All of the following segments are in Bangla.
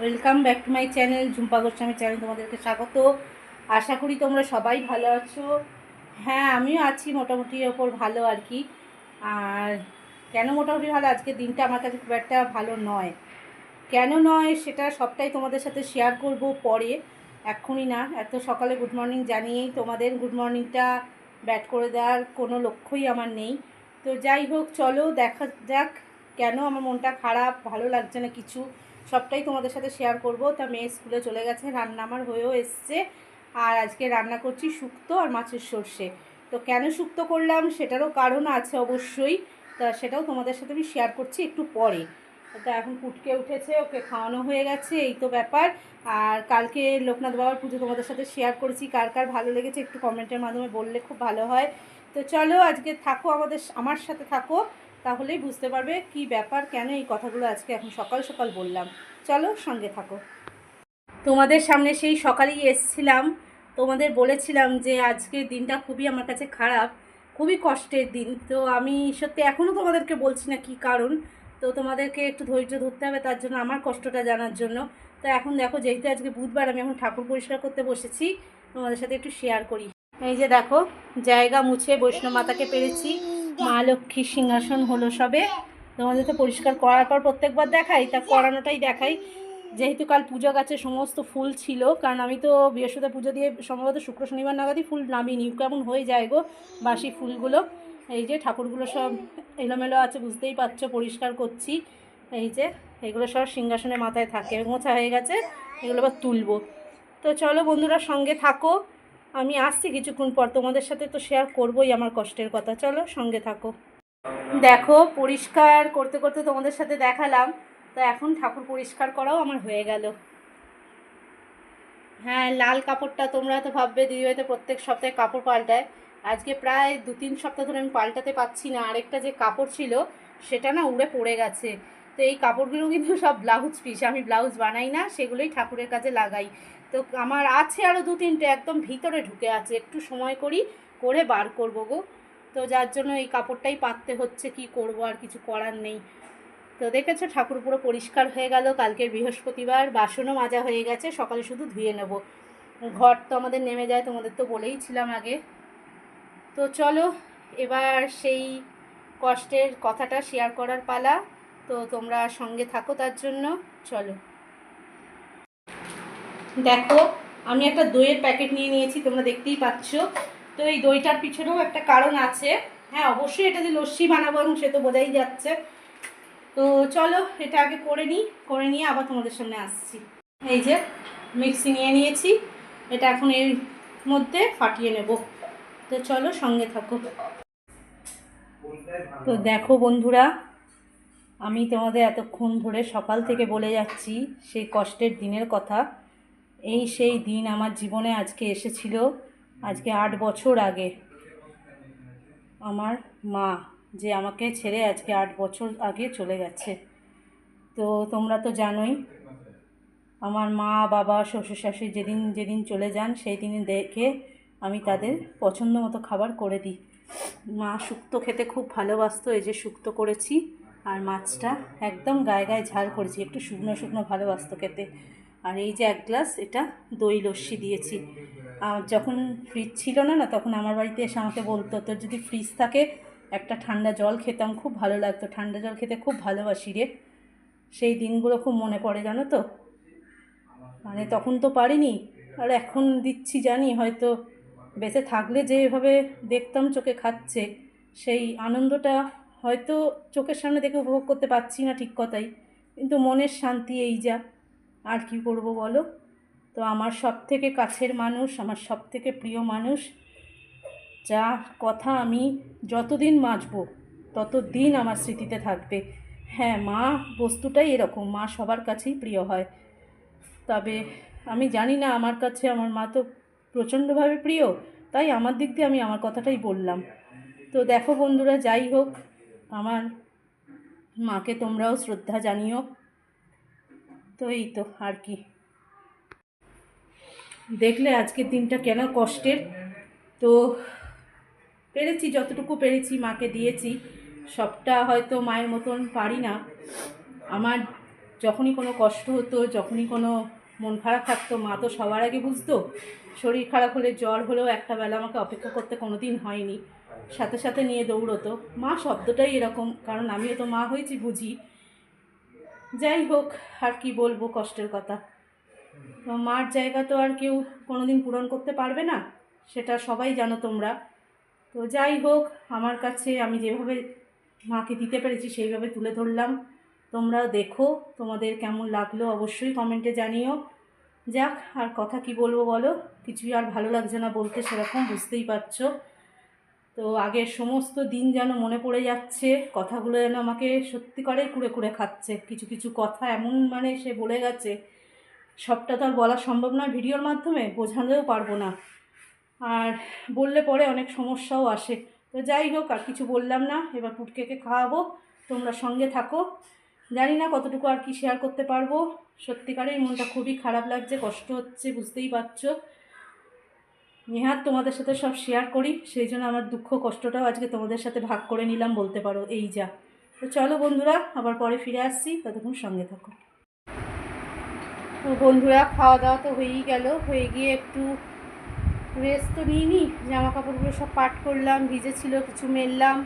Welcome back to my channel Jhumpa Goswami channel তোমাদেরকে স্বাগত। আশা করি তোমরা সবাই ভালো আছো। হ্যাঁ আমিও আছি মোটামুটি ওপর ভালো আর কি। আর কেন মোটামুটি ভালো? আজকে দিনটা আমার কাছে খুব একটা ভালো নয়। কেন নয় সেটা সবটাই তোমাদের সাথে শেয়ার করব পরে, এক্ষুনি না। এত সকালে গুড মর্নিং জানিয়েই তোমাদের গুড মর্নিংটা ব্যাট করে দেওয়ার কোনো লক্ষ্যই আমার নেই। তো যাই হোক, চলো দেখা যাক কেন আমার মনটা খারাপ, ভালো লাগছে না কিছু। সবটাই তোমাদের সাথে শেয়ার করব। তা মেয়ে স্কুলে চলে গেছে, রান্না আমার হয়েও এসছে। আর আজকে রান্না করছি শুক্তো আর মাছের সর্ষে। তো কেন শুক্তো করলাম সেটারও কারণ আছে অবশ্যই। তা সেটাও তোমাদের সাথে আমি শেয়ার করছি একটু পরে। তা এখন কুটকে উঠেছে, ওকে খাওয়ানো হয়ে গেছে, এই তো ব্যাপার। আর কালকে লোকনাথ বাবার পুজো তোমাদের সাথে শেয়ার করেছি। কার কার ভালো লেগেছে একটু কমেন্টের মাধ্যমে বললে খুব ভালো হয়। তো চলো আজকে থাকো আমাদের, আমার সাথে থাকো। তাহলেই বুঝতে পারবে কি ব্যাপার, কেন এই কথাগুলো আজকে এখন সকাল সকাল বললাম। চলো সঙ্গে থাকো। তোমাদের সামনে সেই সকালেই এসছিলাম। তোমাদের বলেছিলাম যে আজকের দিনটা খুবই আমার কাছে খারাপ, খুবই কষ্টের দিন। তো আমি সত্যি এখনও তোমাদেরকে বলছি না কি কারণ। তো তোমাদেরকে একটু ধৈর্য ধরতে হবে, তার জন্য আমার কষ্টটা জানার জন্য। তো এখন দেখো, যেহেতু আজকে বুধবার, আমি এখন ঠাকুর পরিষ্কার করতে বসেছি। তোমাদের সাথে একটু শেয়ার করি। এই যে দেখো, জায়গা মুছে বৈষ্ণব মাতাকে পেরেছি। মা লক্ষ্মীর সিংহাসন হলো সবে। তোমাদের তো পরিষ্কার করার পর প্রত্যেকবার দেখাই, তা করানোটাই দেখাই। যেহেতু কাল পুজো গাছে সমস্ত ফুল ছিল, কারণ আমি তো বৃহস্পতি পুজো দিয়ে সম্ভবত শুক্র, শনিবার নাগাদই ফুল নামিনি, কেমন হয়ে যায় গো বাসি ফুলগুলো। এই যে ঠাকুরগুলো সব এলোমেলো আছে, বুঝতেই পারছ, পরিষ্কার করছি। এই যে, এগুলো সব সিংহাসনে মাথায় থাকে, মোছা হয়ে গেছে, এগুলো আবার তুলবো। তো চলো বন্ধুরা সঙ্গে থাকো। আমি আসছি কিছুক্ষণ পর, তোমাদের সাথে তো শেয়ার করবোই আমার কষ্টের কথা। চলো, সঙ্গে থাকো। দেখো, পরিষ্কার করতে করতে তোমাদের সাথে দেখালাম। তো এখন ঠাকুর পরিষ্কার করাও আমার হয়ে গেল। হ্যাঁ লাল কাপড়টা তোমরা তো ভাববে দিদিভাই তো প্রত্যেক সপ্তাহে কাপড় পাল্টায়। আজকে প্রায় দু তিন সপ্তাহ ধরে আমি পাল্টাতে পারছি না। আরেকটা যে কাপড় ছিল, সেটা না উড়ে পড়ে গেছে। তো এই কাপড়গুলো কিন্তু সব ব্লাউজ পিস আমি ব্লাউজ বানাই না, সেগুলোই ঠাকুরের কাছে লাগাই। তো আমার আছে আরও দু তিনটে, একদম ভিতরে ঢুকে আছে। একটু সময় করি, করে বার করব গো। তো যার জন্য এই কাপড়টাই পাততে হচ্ছে, কি করব আর কিছু করার নেই। তো দেখেছ, ঠাকুর পুরো পরিষ্কার হয়ে গেল। কালকের বৃহস্পতিবার বাসনও মাজা হয়ে গেছে, সকালে শুধু ধুয়ে নেব। ঘর তো আমাদের নেমে যায়, তোমাদের তো বলেই ছিলাম আগে। তো চলো, এবার সেই কষ্টের কথাটা শেয়ার করার পালা। তো তোমরা সঙ্গে থাকো তার জন্য। চলো। দেখো, আমি একটা দইয়ের প্যাকেট নিয়ে নিয়েছি, তোমরা দেখতেই পাচ্ছ। তো এই দইটার পিছনেও একটা কারণ আছে। হ্যাঁ অবশ্যই এটা যে লস্যি বানাবো এবং সে তো বোঝাই যাচ্ছে। তো চলো, এটা আগে করে নিই, করে নিয়ে আবার তোমাদের সামনে আসছি। এই যে, মিক্সি নিয়ে নিয়েছি। এটা এখন এর মধ্যে ফাটিয়ে নেব। তো চলো, সঙ্গে থাকো। তো দেখো বন্ধুরা, আমি তোমাদের এতক্ষণ ধরে সকাল থেকে বলে যাচ্ছি, সেই কষ্টের দিনের কথা। এই সেই দিন আমার জীবনে আজকে এসেছিল, আজকে আট বছর আগে। আমার মা যে আমাকে ছেড়ে আজকে আট বছর আগে চলে গেছে। তো তোমরা তো জানোই, আমার মা, বাবা, শ্বশুর শাশুড়ি যেদিন যেদিন চলে যান, সেই দিন দেখে আমি তাদের পছন্দ মতো খাবার করে দিই। মা শুক্তো খেতে খুব ভালোবাসতো, এই যে শুক্তো করেছি, আর মাছটা একদম গায়ে গায়ে ঝাল করেছি, একটু শুকনো শুকনো ভালোবাসতো খেতে। আর এই যে এক গ্লাস, এটা দই লস্যি দিয়েছি। আর যখন ফ্রিজ ছিল না না, তখন আমার বাড়িতে এসে আমাকে বলতো, তোর যদি ফ্রিজ থাকে, একটা ঠান্ডা জল খেতাম, খুব ভালো লাগতো। ঠান্ডা জল খেতে খুব ভালোবাসি রে। সেই দিনগুলো খুব মনে পড়ে, জানো তো? মানে তখন তো পারিনি। আর এখন দিচ্ছি, জানি, হয়তো বেঁচে থাকলে যে এভাবে দেখতাম চোখে খাচ্ছে, সেই আনন্দটা হয়তো চোখের সামনে দেখে উপভোগ করতে পারছি না ঠিক কথাই। কিন্তু মনের শান্তি এই যা। আর কি করব বলো? তো আমার সব থেকে কাছের মানুষ, আমার সব থেকে প্রিয় মানুষ, যা কথা আমি যতদিন বাঁচব ততদিন আমার স্মৃতিতে থাকবে। হ্যাঁ মা বস্তুটাই এরকম, মা সবার কাছেই প্রিয় হয়। তবে আমি জানি না, আমার কাছে আমার মা তো প্রচণ্ডভাবে প্রিয়, তাই আমার দিক দিয়ে আমি আমার কথাটাই বললাম। তো দেখো বন্ধুরা, যাই হোক, আমার মাকে তোমরাও শ্রদ্ধা জানিও। তো এই তো আর কি। দেখলে আজকের দিনটা কেন কষ্টের। তো পেরেছি, যতটুকু পেরেছি, মাকে দিয়েছি। সবটা হয়তো মায়ের মতন পারি না। আমার যখনই কোনো কষ্ট হতো, যখনই কোনো মন খারাপ থাকতো, মা তো সবার আগে বুঝতো, শরীর খারাপ হলে জ্বর হলেও একটা বেলা আমাকে অপেক্ষা করতে কোনো দিন হয়নি। সাথে সাথে নিয়ে দৌড়তো। মা শব্দটাই এরকম, কারণ আমিও তো মা হয়েছি, বুঝি। যাই হোক, আর কি বলব কষ্টের কথা। মার জায়গা তো আর কেউ কোনো দিন পূরণ করতে পারবে না, সেটা সবাই জানো তোমরা। তো যাই হোক, আমার কাছে আমি যেভাবে মাকে দিতে পেরেছি, সেইভাবে তুলে ধরলাম। তোমরা দেখো তোমাদের কেমন লাগল, অবশ্যই কমেন্টে জানিও। যাক, আর কথা কি বলব বলো? কিছুই আর ভালো লাগছে না বলতে, সেরকম বুঝতেই পারছ। তো আগের সমস্ত দিন যেন মনে পড়ে যাচ্ছে, কথাগুলো যেন আমাকে সত্যিকারের কুড়ে কুড়ে খাচ্ছে। কিছু কিছু কথা এমন মানে সে বলে গেছে, সবটা তো আর বলা সম্ভব নয় ভিডিওর মাধ্যমে, বোঝাতেও পারব না। আর বললে পরে অনেক সমস্যাও আসে। তো যাই হোক, আর কিছু বললাম না, এবার পুটকেকে খাওয়াবো, তোমরা সঙ্গে থাকো। জানি না কতটুকু আর কি শেয়ার করতে পারব। সত্যিকারের মনটা খুবই খারাপ লাগছে, কষ্ট হচ্ছে, বুঝতেই পারছ। নেহাত তোমাদের সাথে সব শেয়ার করি, সেই জন্য আমার দুঃখ কষ্টটাও আজকে তোমাদের সাথে ভাগ করে নিলাম, বলতে পারো এই যা। তো চলো বন্ধুরা, আবার পরে ফিরে আসছি, ততক্ষণ সঙ্গে থাকো। তো বন্ধুরা খাওয়া দাওয়া তো হয়েই গেল, হয়ে গিয়ে একটু রেস্ট তো নিইনি জামা কাপড়গুলো সব পাট করলাম, ভিজেছিল, কিছু মেললাম,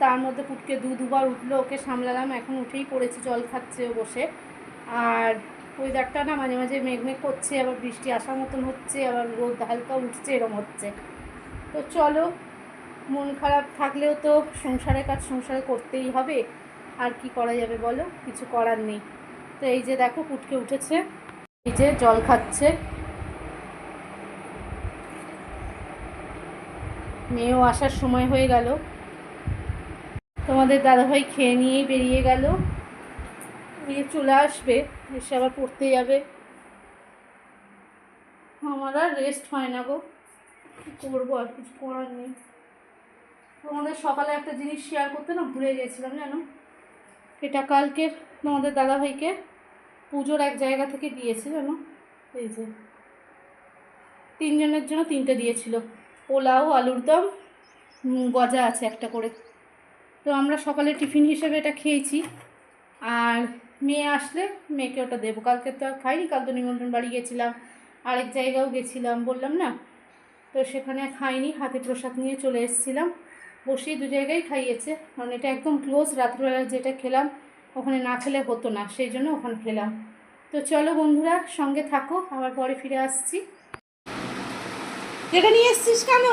তার মধ্যে পুটকে দু দুবার উঠল, ওকে সামলালাম, এখন উঠেই পড়েছে, জল খাচ্ছে বসে। আর ওয়েদারটা না মাঝে মাঝে মেঘ মেঘ করছে, আবার বৃষ্টি আসার মতন হচ্ছে, আবার রোদ হালকা উঠছে, এরম হচ্ছে। তো চলো, মন খারাপ থাকলেও তো সংসারের কাজ সংসারে করতেই হবে, আর কি করা যাবে বলো? কিছু করার নেই। তো এই যে দেখো, পুটকে উঠেছে, এই যে জল খাচ্ছে। মেয়েও আসার সময় হয়ে গেল। তোমাদের দাদাভাই খেয়ে নিয়েই বেরিয়ে গেল। নিয়ে চলে আসবে, এসে আবার পড়তে যাবে। আমার আর রেস্ট হয় না গো। কী করব, আর কিছু করার নেই। তোমাদের সকালে একটা জিনিস শেয়ার করতে না ভুলে গেছিলাম, জানো? এটা কালকে তোমাদের দাদাভাইকে পুজোর এক জায়গা থেকে দিয়েছে, জানো? এই যে। তিনজনের জন্য তিনটে দিয়েছিল। পোলাও, আলুর দম গজা আছে একটা করে। তো আমরা সকালে টিফিন হিসেবে এটা খেয়েছি। আর মেয়ে আসলে মেয়েকে ওটা দেবো। কালকে তো আর খাইনি, কাল তো নিমন্ত্রণ বাড়ি গেছিলাম। আরেক জায়গাও গেছিলাম, বললাম না? তো সেখানে খাইনি, হাতে প্রসাদ নিয়ে চলে এসেছিলাম। বসেই দু জায়গায় খাইয়েছে। কারণ এটা একদম ক্লোজ রাত্রিবেলা যেটা খেলাম, ওখানে না খেলে হতো না, সেই জন্য ওখানে খেলাম। তো চলো বন্ধুরা, সঙ্গে থাকো, আবার পরে ফিরে আসছি। এটা নিয়ে এসছিস কেন?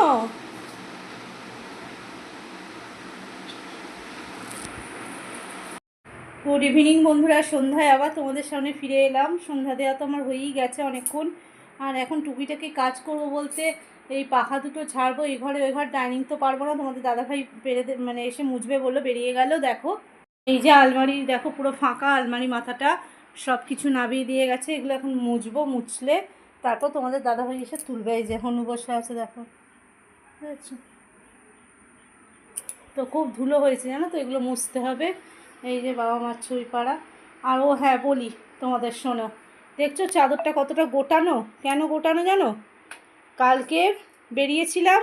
গুড ইভিনিং বন্ধুরা। সন্ধ্যায় আবার তোমাদের সামনে ফিরে এলাম। সন্ধ্যা দেওয়া তো আমার হয়েই গেছে অনেকক্ষণ। আর এখন টুকিটাকি কাজ করব বলতে এই পাখা দুটো ঝাড়বো এই ঘরে ওই ঘর ডাইনিং তো পারব না। তোমাদের দাদাভাই দে- মানে এসে মুছবে বলল, বেরিয়ে গেল, দেখো। এই যে আলমারি দেখো পুরো ফাঁকা আলমারি মাথাটা। সব কিছু নাবিয়ে দিয়ে গেছে। এগুলো এখন মুছবো, মুছলে তারপর তোমাদের দাদাভাই এসে তুলবে। এই যে হনু বসে আছে, দেখো? তো খুব ধুলো হয়েছে, জানো তো? এগুলো মুছতে হবে। এই যে বাবা মার ছুঁই পাড়া। আর ও হ্যাঁ বলি তোমাদের শোনো। দেখছ চাদরটা কতটা গোটানো? কেন গোটানো জানো? কালকে বেরিয়েছিলাম,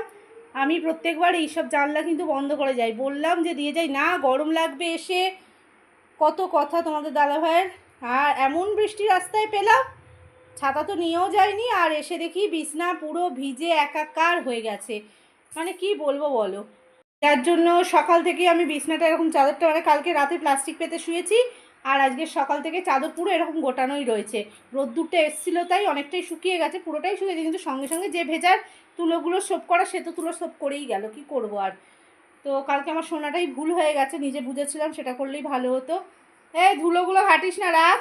আমি প্রত্যেকবার এইসব জানলা কিন্তু বন্ধ করে যাই। বললাম যে দিয়ে যাই। না, গরম লাগবে এসে। কত কথা তোমাদের দাদাভাইয়ের। আর এমন বৃষ্টি রাস্তায় পেলাম, ছাতা তো নিয়েও যায়নি আর এসে দেখি বিছনা পুরো ভিজে একাকার হয়ে গেছে। মানে কি বলব বলো? যার জন্য সকাল থেকে আমি বিছনাটা এরকম চাদরটা মানে কালকে রাতে প্লাস্টিক পেতে শুয়েছি, আর আজকে সকাল থেকে চাদর পুরো এরকম গোটানোই রয়েছে। রোদ্দুরটা এসেছিল তাই অনেকটাই শুকিয়ে গেছে, পুরোটাই শুকিয়েছে কিন্তু সঙ্গে সঙ্গে যে ভেজার তুলোগুলো সোপ করা, সে তো তুলো সোপ করেই গেল, কি করব আর? তো কালকে আমার সোনাটাই ভুল হয়ে গেছে, নিজে বুঝেছিলাম সেটা করলেই ভালো হতো। এই ধুলোগুলো ঘাটিস না, রাখ।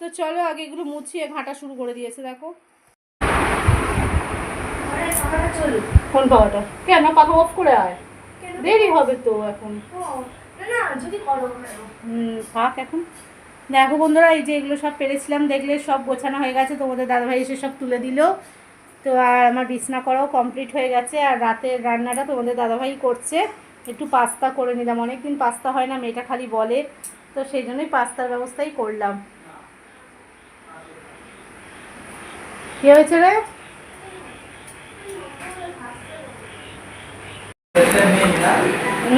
তো চলো আগে এগুলো মুছিয়ে ঘাঁটা শুরু করে দিয়েছে, দেখো। কোন পাওয়াটা। কেন পাখা অফ করে আয়। দেরি হবে তো এখন। হুম থাক এখন। দেখো বন্ধুরা এই যে এগুলো সব পেরেছিলাম দেখলে সব গোছানো হয়ে গেছে তোমাদের দাদাভাই এসে সব তুলে দিল। তো আর আমার বিছনা করাও কমপ্লিট হয়ে গেছে আর রাতের রান্নাটা তোমাদের দাদাভাই করছে। একটু পাস্তা করে নিলাম অনেকদিন পাস্তা হয় না মেয়েটা খালি বলে। তো সেই জন্যই পাস্তার ব্যবস্থাই করলাম। কি হয়েছে রে?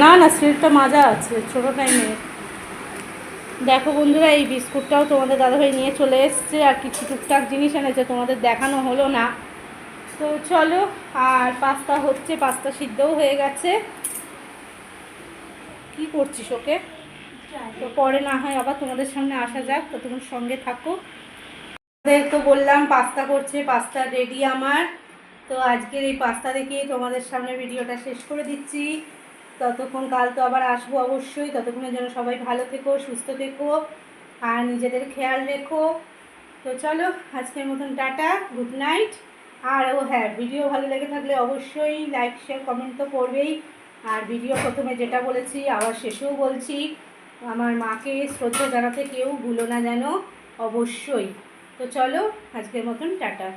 না না স্লিপটা মাজা আছে ছোটোটাই মেয়ে দেখো বন্ধুরা, এই বিস্কুটটাও তোমাদের দাদাভাই নিয়ে চলে এসছে, আর কিছু টুকটাক জিনিস এনেছে, তোমাদের দেখানো হলো না। তো চলো, আর পাস্তা হচ্ছে, পাস্তা সিদ্ধও হয়ে গেছে। কি করছিস ওকে? তো পরে না হয় আবার তোমাদের সামনে আসা যাক, তো তোমার সঙ্গে থাকো। তো বললাম, পাস্তা করছে, পাস্তা রেডি আমার। তো আজকের এই পাস্তা দেখে তোমাদের সামনে ভিডিওটা শেষ করে দিচ্ছি। ততক্ষণ কাল তো আবার আসব অবশ্যই। ততক্ষণের জন্য সবাই ভালো থেকো, সুস্থ থেকো, আর নিজেদের খেয়াল রেখো। তো চলো, আজকের মতন টাটা, গুড নাইট। আর ও হ্যাঁ ভিডিও ভালো লেগে থাকলে অবশ্যই লাইক শেয়ার কমেন্ট তো করবেই। আর ভিডিও প্রথমে যেটা বলেছি, আবার শেষেও বলছি, আমার মাকে শ্রদ্ধা জানাতে কেউ ভুলো না যেন, অবশ্যই। তো চলো, আজকের মতন টাটা।